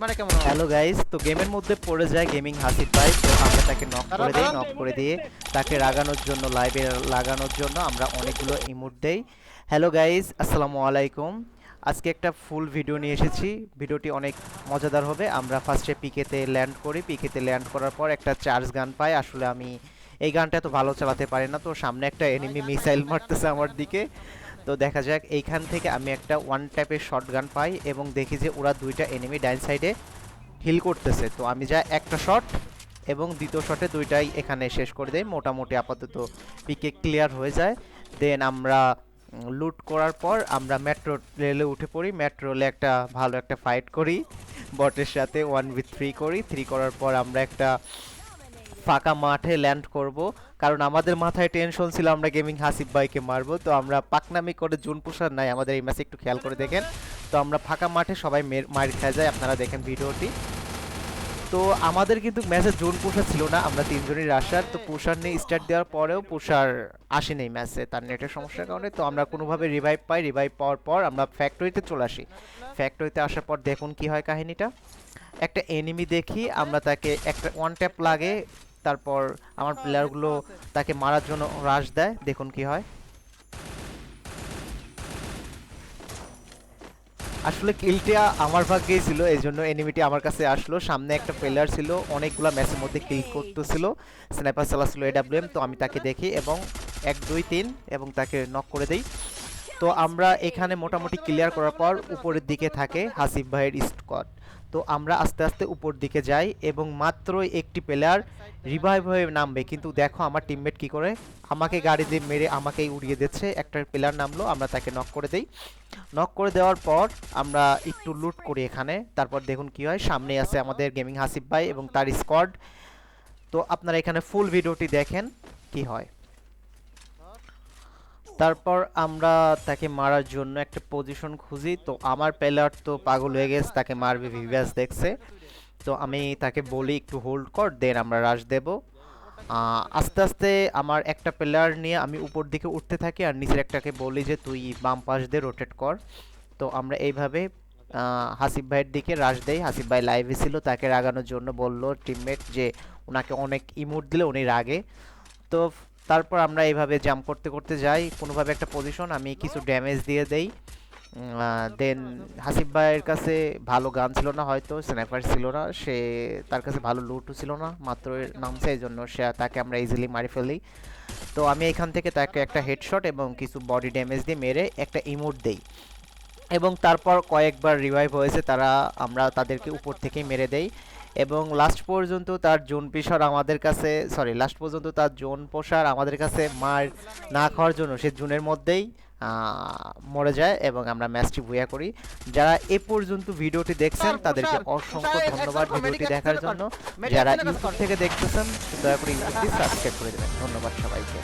মানে কেমন hello guys তো গেমের মধ্যে পড়ে যায় গেমিং হাসিফ ভাই তো আমরা তাকে নক করে দিই নক করে দিয়ে তাকে রাগানোর জন্য লাইভে লাগানোর জন্য আমরা অনেকগুলো ইমোট দেই। হ্যালো গাইস আসসালামু আলাইকুম। আজকে একটা ফুল ভিডিও নিয়ে এসেছি। ভিডিওটি অনেক মজাদার হবে। আমরা ফার্স্টে পিকেতে ল্যান্ড করি। পিকেতে ল্যান্ড করার পর একটা চার্জ গান পাই। আসলে আমি এই গানটা এত ভালো চালাতে পারি না তো সামনে একটা এনিমি মিসাইল মারতেছে আমার দিকে। তো দেখা যাক, এইখান থেকে আমি একটা ওয়ান টাইপের শর্ট গান পাই এবং দেখি যে ওরা দুইটা এনিমি ডাইন সাইডে হিল করতেছে। তো আমি যা একটা শট এবং দ্বিতীয় শটে দুইটাই এখানে শেষ করে দেয় মোটামুটি আপাতত পিকে ক্লিয়ার হয়ে যায়। দেন আমরা লুট করার পর আমরা মেট্রো রেলে উঠে পড়ি। মেট্রো রেলে একটা ভালো একটা ফাইট করি। বটের সাথে ওয়ান উইথ থ্রি করি। থ্রি করার পর আমরা একটা ফাঁকা মাঠে ল্যান্ড করব। কারণ আমাদের মাথায় টেনশন ছিল, আমরা গেমিং হাসিফ ভাইকে মারবো। তো আমরা পাকনামি করে জুন পুষার নাই, আমাদের এই ম্যাচে একটু খেয়াল করে দেখেন। তো আমরা ফাঁকা মাঠে সবাই মের- খেয়ে যায়, আপনারা দেখেন ভিডিওটি। তো আমাদের কিন্তু ম্যাচে জোন পুষার ছিল না, আমরা তিনজনই রাশার তো পুষার নিয়ে স্টার্ট দেওয়ার পরেও পুষার আসেনি ম্যাচে তার নেটের সমস্যার কারণে। তো আমরা কোনোভাবে রিভাইভ পাই রিভাইভ পাওয়ার পর আমরা ফ্যাক্টরিতে চলে আসি। ফ্যাক্টরিতে আসার পর দেখুন কি হয় কাহিনীটা। একটা এনিমি দেখি, আমরা তাকে একটা ওয়ান ট্যাপ লাগে তারপর আমার প্লেয়ারগুলো তাকে মারার জন্য রাশ দেয় দেখুন কি হয়। আসলে কিলটা আমার ভাগ্যেই ছিল এই জন্য এনিমিটি আমার কাছে আসলো। সামনে একটা প্লেয়ার ছিল অনেকগুলো ম্যাচের মধ্যে কিল করতেছিল। স্নাইপার চালাচ্ছিল এডাব্লিউএম তো আমি তাকে দেখি এবং এক দুই তিন এবং তাকে নক করে দেই। তো আমরা এখানে মোটামুটি ক্লিয়ার করার পর উপরের দিকে থাকে হাসিফ ভাইয়ের স্কট তো আমরা আস্তে আস্তে উপর দিকে যাই এবং মাত্র একটি প্লেয়ার রিভাইভ হয়ে নামবে। কিন্তু দেখো আমার টিমমেট কি করে? আমাকে গাড়ি দিয়ে মেরে আমাকেই উড়িয়ে দিচ্ছে। একটা প্লেয়ার নামলো, আমরা তাকে নক করে দেই। নক করে দেওয়ার পর আমরা একটু লুট করি এখানে। তারপর দেখুন কি হয়, সামনে আছে আমাদের গেমিং হাসিফ ভাই এবং তার স্কোয়াড তো আপনারা এখানে ফুল ভিডিওটি দেখেন কি হয়। তারপর আমরা তাকে মারার জন্য একটা পজিশন খুঁজি। তো আমার প্লেয়ার তো পাগল হয়ে গেছে, তাকে মারবে ভিভিয়াস দেখছে। তো আমি তাকে বলি, একটু হোল্ড কর দেন আমরা রাশ দেব। আস্তে আস্তে আমার একটা প্লেয়ার নিয়ে আমি উপর দিকে উঠতে থাকি আর নিচের একটাকে বলি যে, তুই বাম পাশ দিয়ে রোটেট কর। তো আমরা এইভাবে হাসিফ ভাইয়ের দিকে রাশ দেই। হাসিফ ভাই লাইভে ছিল, তাকে রাগানোর জন্য বলল টিমমেট যে, ওনাকে অনেক ইমোট দিলে উনি রাগে। তো তারপর আমরা এইভাবে জাম্প করতে করতে যাই। কোনোভাবে একটা পজিশন আমি কিছু ড্যামেজ দিয়ে দেই। দেন হাসিফ ভাইয়ের কাছে ভালো গান ছিল না হয়তো স্ন্যাপার ছিল না। সে তার কাছে ভালো লুটও ছিল না, মাত্র নামছে এই জন্য সে তাকে আমরা ইজিলি মারি ফেলি। তো আমি এখান থেকে তাকে একটা হেডশট এবং কিছু বডি ড্যামেজ দিয়ে মেরে একটা ইমোট দেই। এবং তারপর কয়েকবার রিভাইভ হয়েছে, তারা আমরা তাদেরকে উপর থেকেই মেরে দেই। এবং লাস্ট পর্যন্ত তার জোন পেশার আমাদের কাছে সরি লাস্ট পর্যন্ত তার জোন পোষার আমাদের কাছে মার না খাওয়ার জন্য সে জুনের মধ্যেই মরে যায় এবং আমরা ম্যাচটি ভুয়া করি। যারা এ পর্যন্ত ভিডিওটি দেখছেন তাদেরকে অসংখ্য ধন্যবাদ ভিডিওটি দেখার জন্য। যারা ইউটিউব থেকে দেখতেছেন দয়া করে ইউটিউবটি সাবস্ক্রাইব করে দেবেন। ধন্যবাদ সবাইকে।